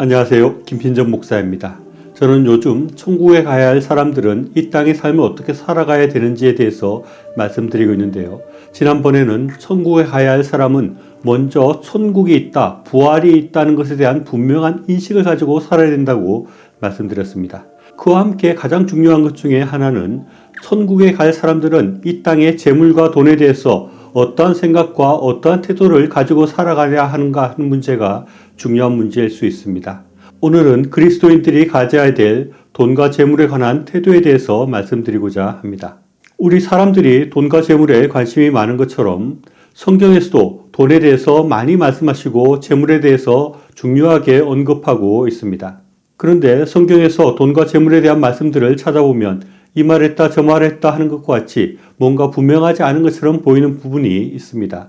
안녕하세요. 김필정 목사입니다. 저는 요즘 천국에 가야 할 사람들은 이 땅의 삶을 어떻게 살아가야 되는지에 대해서 말씀드리고 있는데요. 지난번에는 천국에 가야 할 사람은 먼저 천국이 있다, 부활이 있다는 것에 대한 분명한 인식을 가지고 살아야 된다고 말씀드렸습니다. 그와 함께 가장 중요한 것 중에 하나는 천국에 갈 사람들은 이 땅의 재물과 돈에 대해서 어떠한 생각과 어떠한 태도를 가지고 살아가야 하는가 하는 문제가 중요한 문제일 수 있습니다. 오늘은 그리스도인들이 가져야 될 돈과 재물에 관한 태도에 대해서 말씀드리고자 합니다. 우리 사람들이 돈과 재물에 관심이 많은 것처럼 성경에서도 돈에 대해서 많이 말씀하시고 재물에 대해서 중요하게 언급하고 있습니다. 그런데 성경에서 돈과 재물에 대한 말씀들을 찾아보면 이 말했다 저 말했다 하는 것과 같이 뭔가 분명하지 않은 것처럼 보이는 부분이 있습니다.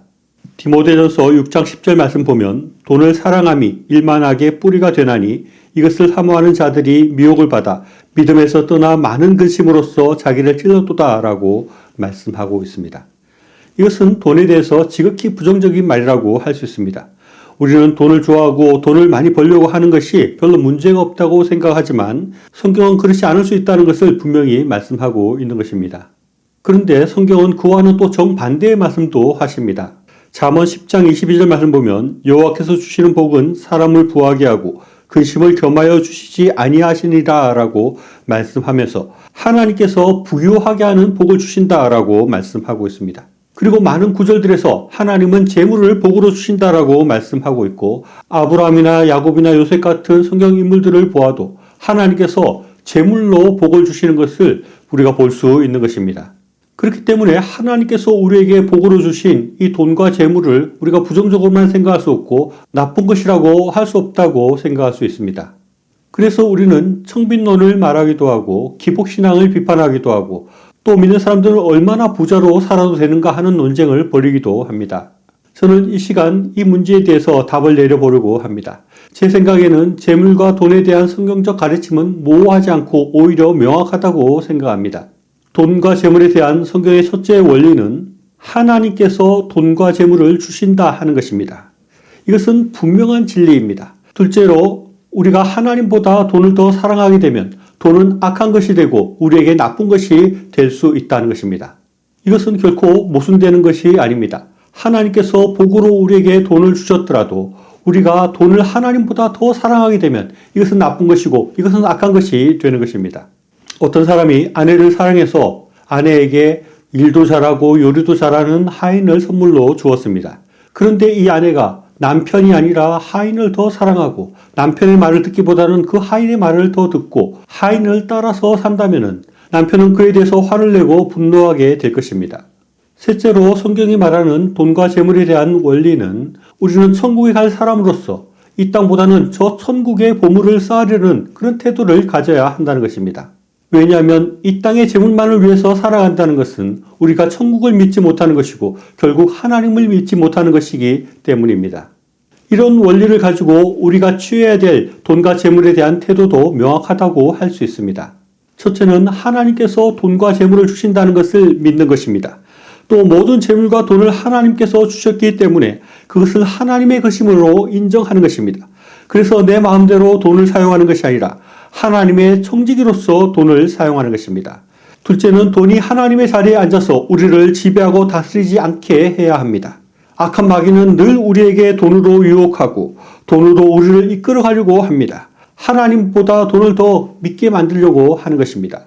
디모데전서 6장 10절 말씀 보면 돈을 사랑함이 일만하게 뿌리가 되나니 이것을 사모하는 자들이 미혹을 받아 믿음에서 떠나 많은 근심으로써 자기를 찔렀도다라고 말씀하고 있습니다. 이것은 돈에 대해서 지극히 부정적인 말이라고 할 수 있습니다. 우리는 돈을 좋아하고 돈을 많이 벌려고 하는 것이 별로 문제가 없다고 생각하지만 성경은 그렇지 않을 수 있다는 것을 분명히 말씀하고 있는 것입니다. 그런데 성경은 그와는 또 정반대의 말씀도 하십니다. 잠언 10장 22절 말씀 보면 여호와께서 주시는 복은 사람을 부하게 하고 근심을 겸하여 주시지 아니하시니라라고 말씀하면서 하나님께서 부유하게 하는 복을 주신다라고 말씀하고 있습니다. 그리고 많은 구절들에서 하나님은 재물을 복으로 주신다라고 말씀하고 있고 아브라함이나 야곱이나 요셉 같은 성경 인물들을 보아도 하나님께서 재물로 복을 주시는 것을 우리가 볼 수 있는 것입니다. 그렇기 때문에 하나님께서 우리에게 복으로 주신 이 돈과 재물을 우리가 부정적으로만 생각할 수 없고 나쁜 것이라고 할 수 없다고 생각할 수 있습니다. 그래서 우리는 청빈론을 말하기도 하고 기복신앙을 비판하기도 하고 또 믿는 사람들은 얼마나 부자로 살아도 되는가 하는 논쟁을 벌이기도 합니다. 저는 이 시간 이 문제에 대해서 답을 내려보려고 합니다. 제 생각에는 재물과 돈에 대한 성경적 가르침은 모호하지 않고 오히려 명확하다고 생각합니다. 돈과 재물에 대한 성경의 첫째 원리는 하나님께서 돈과 재물을 주신다 하는 것입니다. 이것은 분명한 진리입니다. 둘째로 우리가 하나님보다 돈을 더 사랑하게 되면 돈은 악한 것이 되고 우리에게 나쁜 것이 될 수 있다는 것입니다. 이것은 결코 모순되는 것이 아닙니다. 하나님께서 복으로 우리에게 돈을 주셨더라도 우리가 돈을 하나님보다 더 사랑하게 되면 이것은 나쁜 것이고 이것은 악한 것이 되는 것입니다. 어떤 사람이 아내를 사랑해서 아내에게 일도 잘하고 요리도 잘하는 하인을 선물로 주었습니다. 그런데 이 아내가 남편이 아니라 하인을 더 사랑하고 남편의 말을 듣기보다는 그 하인의 말을 더 듣고 하인을 따라서 산다면 남편은 그에 대해서 화를 내고 분노하게 될 것입니다. 셋째로 성경이 말하는 돈과 재물에 대한 원리는 우리는 천국에 갈 사람으로서 이 땅보다는 저 천국의 보물을 쌓으려는 그런 태도를 가져야 한다는 것입니다. 왜냐하면 이 땅의 재물만을 위해서 살아간다는 것은 우리가 천국을 믿지 못하는 것이고 결국 하나님을 믿지 못하는 것이기 때문입니다. 이런 원리를 가지고 우리가 취해야 될 돈과 재물에 대한 태도도 명확하다고 할 수 있습니다. 첫째는 하나님께서 돈과 재물을 주신다는 것을 믿는 것입니다. 또 모든 재물과 돈을 하나님께서 주셨기 때문에 그것을 하나님의 것임으로 인정하는 것입니다. 그래서 내 마음대로 돈을 사용하는 것이 아니라 하나님의 청지기로서 돈을 사용하는 것입니다. 둘째는 돈이 하나님의 자리에 앉아서 우리를 지배하고 다스리지 않게 해야 합니다. 악한 마귀는 늘 우리에게 돈으로 유혹하고 돈으로 우리를 이끌어 가려고 합니다. 하나님보다 돈을 더 믿게 만들려고 하는 것입니다.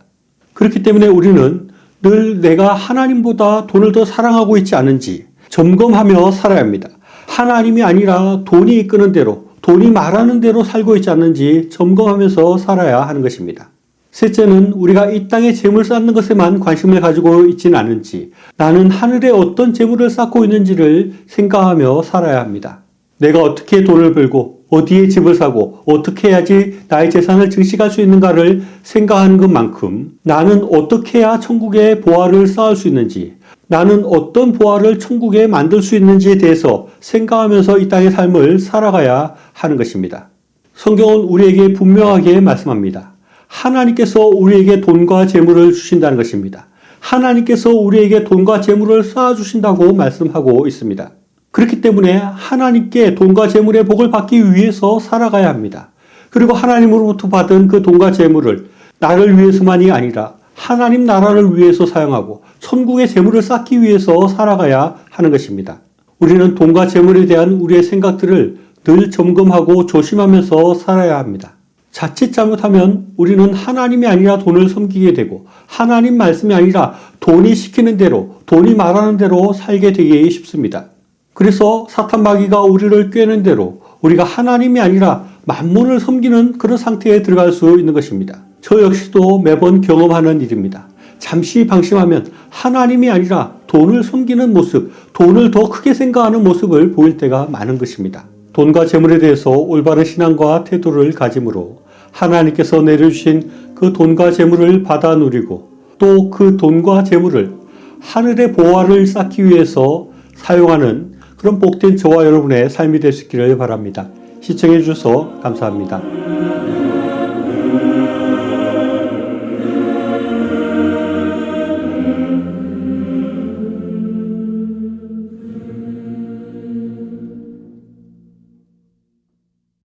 그렇기 때문에 우리는 늘 내가 하나님보다 돈을 더 사랑하고 있지 않은지 점검하며 살아야 합니다. 하나님이 아니라 돈이 이끄는 대로 돈이 말하는 대로 살고 있지 않는지 점검하면서 살아야 하는 것입니다. 셋째는 우리가 이 땅에 재물 쌓는 것에만 관심을 가지고 있지는 않은지 나는 하늘에 어떤 재물을 쌓고 있는지를 생각하며 살아야 합니다. 내가 어떻게 돈을 벌고 어디에 집을 사고 어떻게 해야지 나의 재산을 증식할 수 있는가를 생각하는 것만큼 나는 어떻게 해야 천국의 보화를 쌓을 수 있는지 나는 어떤 보화를 천국에 만들 수 있는지에 대해서 생각하면서 이 땅의 삶을 살아가야 하는 것입니다. 성경은 우리에게 분명하게 말씀합니다. 하나님께서 우리에게 돈과 재물을 주신다는 것입니다. 하나님께서 우리에게 돈과 재물을 쌓아 주신다고 말씀하고 있습니다. 그렇기 때문에 하나님께 돈과 재물의 복을 받기 위해서 살아가야 합니다. 그리고 하나님으로부터 받은 그 돈과 재물을 나를 위해서만이 아니라 하나님 나라를 위해서 사용하고 천국의 재물을 쌓기 위해서 살아가야 하는 것입니다. 우리는 돈과 재물에 대한 우리의 생각들을 늘 점검하고 조심하면서 살아야 합니다. 자칫 잘못하면 우리는 하나님이 아니라 돈을 섬기게 되고 하나님 말씀이 아니라 돈이 시키는 대로 돈이 말하는 대로 살게 되기 쉽습니다. 그래서 사탄 마귀가 우리를 꿰는 대로 우리가 하나님이 아니라 만물을 섬기는 그런 상태에 들어갈 수 있는 것입니다. 저 역시도 매번 경험하는 일입니다. 잠시 방심하면 하나님이 아니라 돈을 섬기는 모습, 돈을 더 크게 생각하는 모습을 보일 때가 많은 것입니다. 돈과 재물에 대해서 올바른 신앙과 태도를 가짐으로 하나님께서 내려주신 그 돈과 재물을 받아 누리고 또 그 돈과 재물을 하늘의 보화를 쌓기 위해서 사용하는 그런 복된 저와 여러분의 삶이 될 수 있기를 바랍니다. 시청해 주셔서 감사합니다.